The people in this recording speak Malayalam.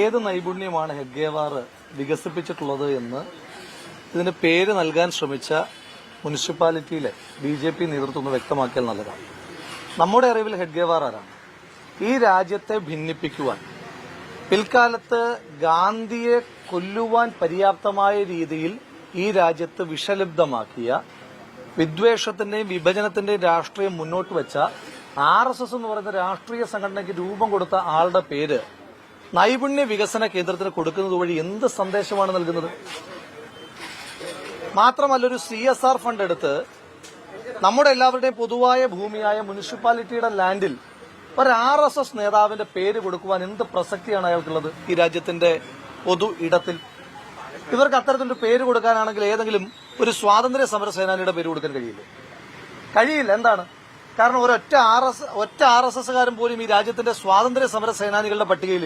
ഏത് നൈപുണ്യമാണ് ഹെഗ്ഗേവാർ വികസിപ്പിച്ചിട്ടുള്ളത് എന്ന് ഇതിന് പേര് നൽകാൻ ശ്രമിച്ച മുനിസിപ്പാലിറ്റിയിലെ ബി ജെ പി നേതൃത്വം ഒന്ന് വ്യക്തമാക്കിയാൽ നല്ലതാണ്. നമ്മുടെ അറിവിൽ ഹെഡ്ഗേവാർ ആരാണ്? ഈ രാജ്യത്തെ ഭിന്നിപ്പിക്കുവാൻ പിൽക്കാലത്ത് ഗാന്ധിയെ കൊല്ലുവാൻ പര്യാപ്തമായ രീതിയിൽ ഈ രാജ്യത്ത് വിഷലിപ്തമാക്കിയ വിദ്വേഷത്തിന്റെയും വിഭജനത്തിന്റെയും രാഷ്ട്രീയം മുന്നോട്ട് വെച്ച ആർ എസ് എസ് എന്ന് പറയുന്ന രാഷ്ട്രീയ സംഘടനയ്ക്ക് രൂപം കൊടുത്ത ആളുടെ പേര് നൈപുണ്യ വികസന കേന്ദ്രത്തിന് കൊടുക്കുന്നത് വഴി എന്ത് സന്ദേശമാണ് നൽകുന്നത്? മാത്രമല്ല ഒരു സി എസ് ആർ ഫണ്ട് എടുത്ത് നമ്മുടെ എല്ലാവരുടെയും പൊതുവായ ഭൂമിയായ മുനിസിപ്പാലിറ്റിയുടെ ലാൻഡിൽ ഒരു ആർ എസ് എസ് നേതാവിന്റെ പേര് കൊടുക്കുവാൻ എന്ത് പ്രസക്തിയാണ് അയാൾക്കുള്ളത് ഈ രാജ്യത്തിന്റെ പൊതു ഇടത്തിൽ? ഇവർക്ക് അത്തരത്തിലൊരു പേര് കൊടുക്കാനാണെങ്കിൽ ഏതെങ്കിലും ഒരു സ്വാതന്ത്ര്യ സമര സേനാനിയുടെ പേര് കൊടുക്കാൻ കഴിയില്ല? കഴിയില്ല. എന്താണ്? കാരണം ഒരൊറ്റ ആർ എസ് ഒറ്റ ആർ എസ് എസ്സുകാരൻ പോലും ഈ രാജ്യത്തിന്റെ സ്വാതന്ത്ര്യ സമര സേനാനികളുടെ പട്ടികയിൽ